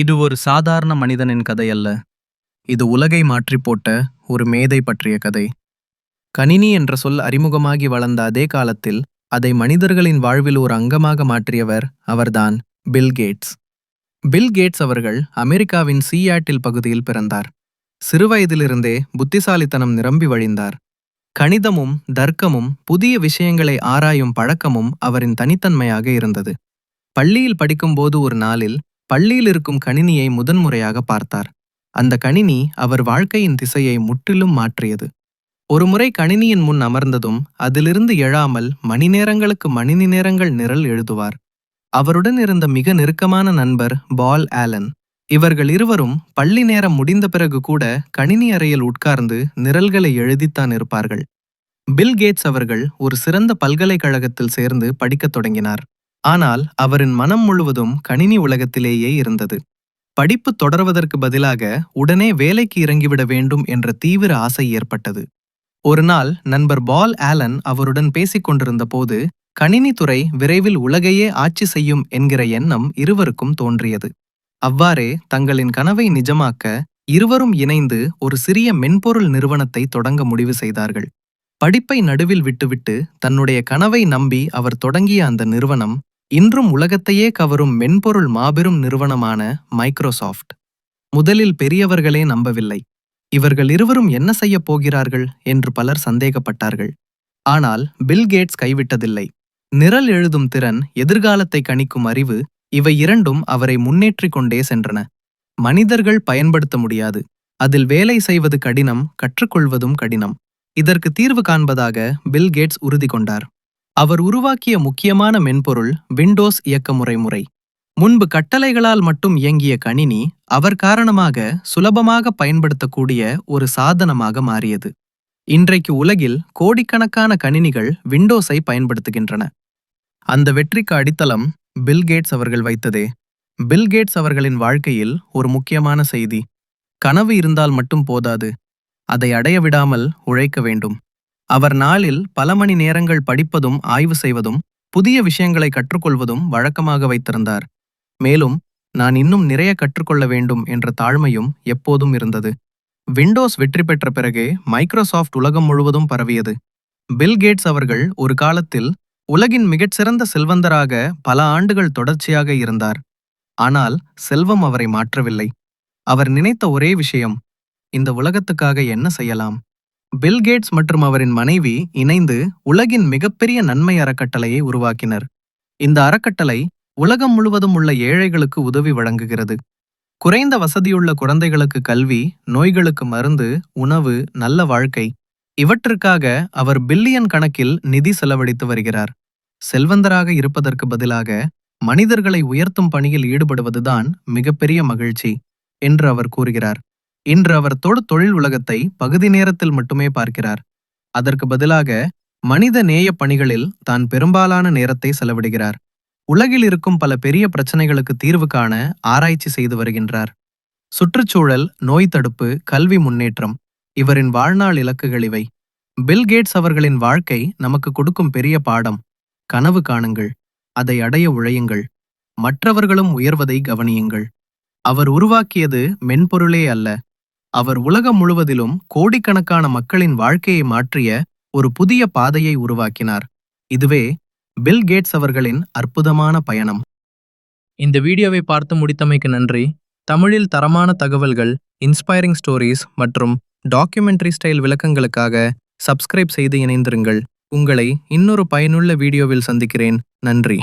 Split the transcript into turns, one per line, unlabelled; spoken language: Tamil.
இது ஒரு சாதாரண மனிதனின் கதை அல்ல இது உலகை மாற்றிப் போட்ட ஒரு மேதை பற்றிய கதை. கணினி என்ற சொல் அறிமுகமாகி வளர்ந்த அதே காலத்தில் அதை மனிதர்களின் வாழ்வில் ஒரு அங்கமாக மாற்றியவர் அவர்தான் பில் கேட்ஸ். பில் கேட்ஸ் அவர்கள் அமெரிக்காவின் சீயாட்டில் பகுதியில் பிறந்தார். சிறுவயதிலிருந்தே புத்திசாலித்தனம் நிரம்பி வழிந்தார். கணிதமும் தர்க்கமும் புதிய விஷயங்களை ஆராயும் பழக்கமும் அவரின் தனித்தன்மையாக இருந்தது. பள்ளியில் படிக்கும்போது ஒரு நாளில் பள்ளியில் இருக்கும் கணினியை முதன்முறையாக பார்த்தார். அந்த கணினி அவர் வாழ்க்கையின் திசையை முற்றிலும் மாற்றியது. ஒருமுறை கணினியின் முன் அமர்ந்ததும் அதிலிருந்து எழாமல் மணி நேரங்களுக்கு மணி நேரங்கள் நிரல் எழுதுவார். அவருடன் இருந்த மிக நெருக்கமான நண்பர் பால் ஆலன். இவர்கள் இருவரும் பள்ளி நேரம் முடிந்த பிறகு கூட கணினி அறையில் உட்கார்ந்து நிரல்களை எழுதித்தான் இருப்பார்கள். பில் கேட்ஸ் அவர்கள் ஒரு சிறந்த பல்கலைக்கழகத்தில் சேர்ந்து படிக்கத் தொடங்கினார். ஆனால் அவரின் மனம் முழுவதும் கணினி உலகத்திலேயே இருந்தது. படிப்பு தொடர்வதற்கு பதிலாக உடனே வேலைக்கு இறங்கிவிட வேண்டும் என்ற தீவிர ஆசை ஏற்பட்டது. ஒரு நாள் நண்பர் பால் ஆலன் அவருடன் பேசிக் கொண்டிருந்த போது கணினித்துறை விரைவில் உலகையே ஆட்சி செய்யும் என்கிற எண்ணம் இருவருக்கும் தோன்றியது. அவ்வாறே தங்களின் கனவை நிஜமாக்க இருவரும் இணைந்து ஒரு சிறிய மென்பொருள் நிறுவனத்தை தொடங்க முடிவு செய்தார்கள். படிப்பை நடுவில் விட்டுவிட்டு தன்னுடைய கனவை நம்பி அவர் தொடங்கிய அந்த நிறுவனம் இன்றும் உலகத்தையே கவரும் மென்பொருள் மாபெரும் நிறுவனமான மைக்ரோசாஃப்ட். முதலில் பெரியவர்களே நம்பவில்லை. இவர்கள் இருவரும் என்ன செய்யப் போகிறார்கள் என்று பலர் சந்தேகப்பட்டார்கள். ஆனால் பில் கேட்ஸ் கைவிட்டதில்லை. நிரல் எழுதும் திறன் எதிர்காலத்தை கணிக்கும் அறிவு இவை இரண்டும் அவரை முன்னேற்றிக் கொண்டே சென்றன. மனிதர்கள் பயன்படுத்த முடியாது. அதில் வேலை செய்வது கடினம் கற்றுக்கொள்வதும் கடினம். இதற்கு தீர்வு காண்பதாக பில் கேட்ஸ் உறுதி கொண்டார். அவர் உருவாக்கிய முக்கியமான மென்பொருள் விண்டோஸ் இயக்கமுறை முறை முன்பு கட்டளைகளால் மட்டும் இயங்கிய கணினி அவர் காரணமாக சுலபமாக பயன்படுத்தக்கூடிய ஒரு சாதனமாக மாறியது. இன்றைக்கு உலகில் கோடிக்கணக்கான கணினிகள் விண்டோஸை பயன்படுத்துகின்றன. அந்த வெற்றிக்கு அடித்தளம் பில்கேட்ஸ் அவர்கள் வைத்ததே. பில்கேட்ஸ் அவர்களின் வாழ்க்கையில் ஒரு முக்கியமான செய்தி. கனவு இருந்தால் மட்டும் போதாது. அதை அடைய விடாமல் உழைக்க வேண்டும். அவர் நாளில் பல மணி நேரங்கள் படிப்பதும் ஆய்வு செய்வதும் புதிய விஷயங்களை கற்றுக்கொள்வதும் வழக்கமாக வைத்திருந்தார். மேலும் நான் இன்னும் நிறைய கற்றுக்கொள்ள வேண்டும் என்ற தாழ்மையும் எப்போதும் இருந்தது. விண்டோஸ் வெற்றி பெற்ற பிறகே மைக்ரோசாஃப்ட் உலகம் முழுவதும் பரவியது. பில் கேட்ஸ் அவர்கள் ஒரு காலத்தில் உலகின் மிகச்சிறந்த செல்வந்தராக பல ஆண்டுகள் தொடர்ச்சியாக இருந்தார். ஆனால் செல்வம் அவரை மாற்றவில்லை. அவர் நினைத்த ஒரே விஷயம் இந்த உலகத்துக்காக என்ன செய்யலாம்? பில் கேட்ஸ் மற்றும் அவரின் மனைவி இணைந்து உலகின் மிகப்பெரிய நன்மை அறக்கட்டளையை உருவாக்கினர். இந்த அறக்கட்டளை உலகம் முழுவதும் உள்ள ஏழைகளுக்கு உதவி வழங்குகிறது. குறைந்த வசதியுள்ள குழந்தைகளுக்கு கல்வி நோய்களுக்கு மருந்து உணவு நல்ல வாழ்க்கை. இவற்றிற்காக அவர் பில்லியன் கணக்கில் நிதி செலவழித்து வருகிறார். செல்வந்தராக இருப்பதற்கு பதிலாக மனிதர்களை உயர்த்தும் பணியில் ஈடுபடுவதுதான் மிகப்பெரிய மகிழ்ச்சி என்று அவர் கூறுகிறார். இன்று அவர் தொடு தொழில் உலகத்தை பகுதி நேரத்தில் மட்டுமே பார்க்கிறார். அதற்கு பதிலாக மனித நேய பணிகளில் தான் பெரும்பாலான நேரத்தை செலவிடுகிறார். உலகில் இருக்கும் பல பெரிய பிரச்சனைகளுக்கு தீர்வு காண ஆராய்ச்சி செய்து வருகின்றார். சுற்றுச்சூழல் நோய் தடுப்பு கல்வி முன்னேற்றம் இவரின் வாழ்நாள் இலக்குகள் இவை. பில் கேட்ஸ் அவர்களின் வாழ்க்கை நமக்கு கொடுக்கும் பெரிய பாடம். கனவு காணுங்கள் அதை அடைய உழையுங்கள் மற்றவர்களும் உயர்வதை கவனியுங்கள். அவர் உருவாக்கியது மென்பொருளே அல்ல அவர் உலகம் முழுவதிலும் கோடிக்கணக்கான மக்களின் வாழ்க்கையை மாற்றிய ஒரு புதிய பாதையை உருவாக்கினார். இதுவே பில் கேட்ஸ் அவர்களின் அற்புதமான பயணம்.
இந்த வீடியோவை பார்த்து முடித்தமைக்கு நன்றி. தமிழில் தரமான தகவல்கள் இன்ஸ்பைரிங் ஸ்டோரீஸ் மற்றும் டாக்குமெண்ட்ரி ஸ்டைல் விளக்கங்களுக்காக சப்ஸ்கிரைப் செய்து இணைந்திருங்கள். உங்களை இன்னொரு பயனுள்ள வீடியோவில் சந்திக்கிறேன். நன்றி.